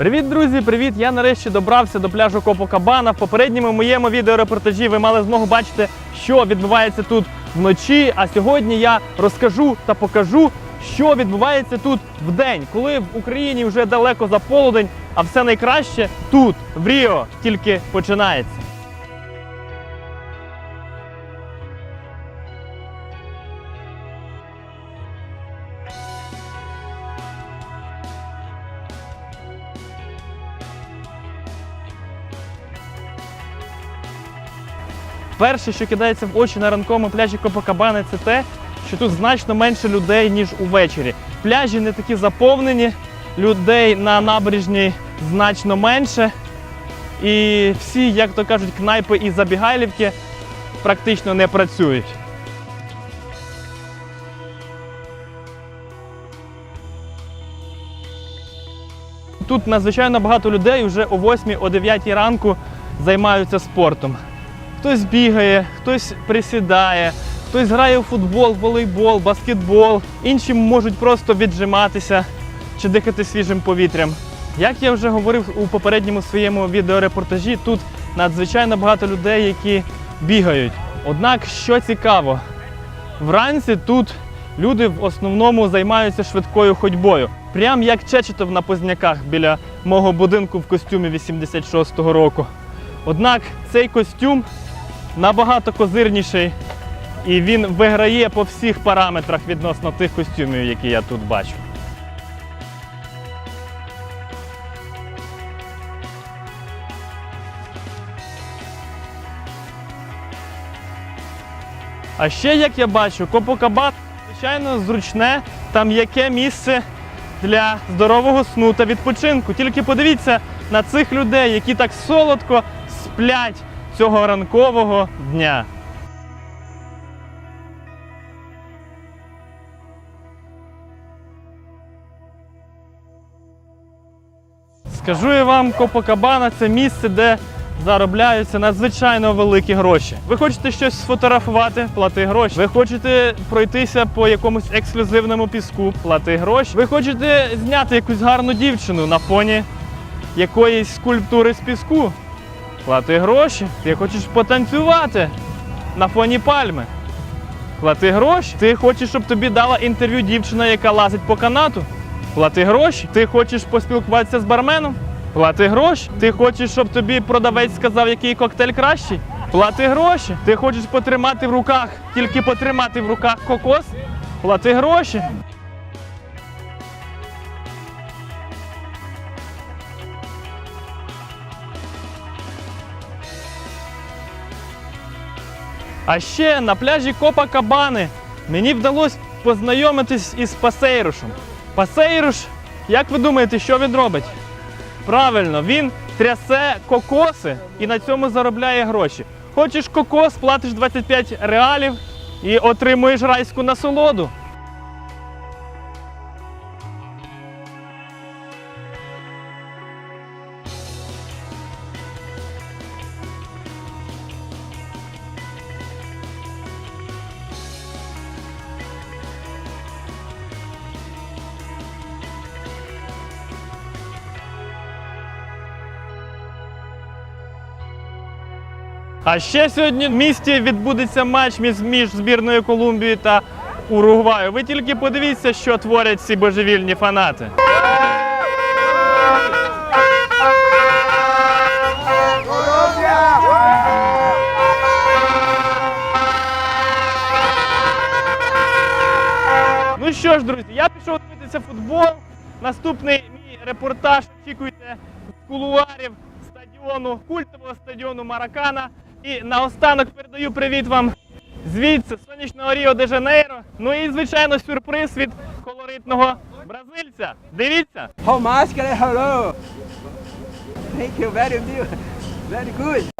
Привіт, друзі! Привіт! Я нарешті добрався до пляжу Копокабана. В попередньому моєму відеорепортажі ви мали змогу бачити, що відбувається тут вночі. А сьогодні я розкажу та покажу, що відбувається тут вдень, коли в Україні вже далеко за полудень, а все найкраще тут, в Ріо, тільки починається. Перше, що кидається в очі на ранковому пляжі Копакабани, це те, що тут значно менше людей, ніж увечері. Пляжі не такі заповнені, людей на набережній значно менше. І всі, як то кажуть, кнайпи і забігайлівки практично не працюють. Тут надзвичайно багато людей вже о 8 о 9 ранку займаються спортом. Хтось бігає, хтось присідає, хтось грає у футбол, волейбол, баскетбол. Інші можуть просто віджиматися чи дихати свіжим повітрям. Як я вже говорив у попередньому своєму відеорепортажі, тут надзвичайно багато людей, які бігають. Однак, що цікаво, вранці тут люди в основному займаються швидкою ходьбою. Прям як Чечетов на Позняках біля мого будинку в костюмі 86-го року. Однак цей костюм набагато козирніший і він виграє по всіх параметрах відносно тих костюмів, які я тут бачу. А ще, як я бачу, Копокабан звичайно зручне та м'яке місце для здорового сну та відпочинку. Тільки подивіться на цих людей, які так солодко сплять цього ранкового дня. Скажу я вам, Копакабана це місце, де заробляються надзвичайно великі гроші. Ви хочете щось сфотографувати, плати гроші. Ви хочете пройтися по якомусь ексклюзивному піску, плати гроші. Ви хочете зняти якусь гарну дівчину на фоні якоїсь скульптури з піску, плати гроші. Ти хочеш потанцювати на фоні пальми. Плати гроші. Ти хочеш, щоб тобі дала інтерв'ю дівчина, яка лазить по канату. Плати гроші. Ти хочеш поспілкуватися з барменом? Плати гроші. Ти хочеш, щоб тобі продавець сказав, який коктейль кращий? Плати гроші. Ти хочеш потримати в руках, тільки потримати в руках кокос? Плати гроші. А ще на пляжі Копа Кабани мені вдалося познайомитись із Пасейрушем. Пасейруш, як ви думаєте, що він робить? Правильно, він трясе кокоси і на цьому заробляє гроші. Хочеш кокос, платиш 25 реалів і отримуєш райську насолоду. А ще сьогодні в місті відбудеться матч між, збірною Колумбії та Уругваю. Ви тільки подивіться, що творять ці божевільні фанати. Ну що ж, друзі, я пішов дивитися футбол. Наступний мій репортаж очікуйте з кулуарів стадіону, культового стадіону Маракана. І наостанок передаю привіт вам звідси, сонячного Ріо де Жанейро. Ну і звичайно сюрприз від колоритного бразильця. Дивіться! How hello? Thank you very. Very good.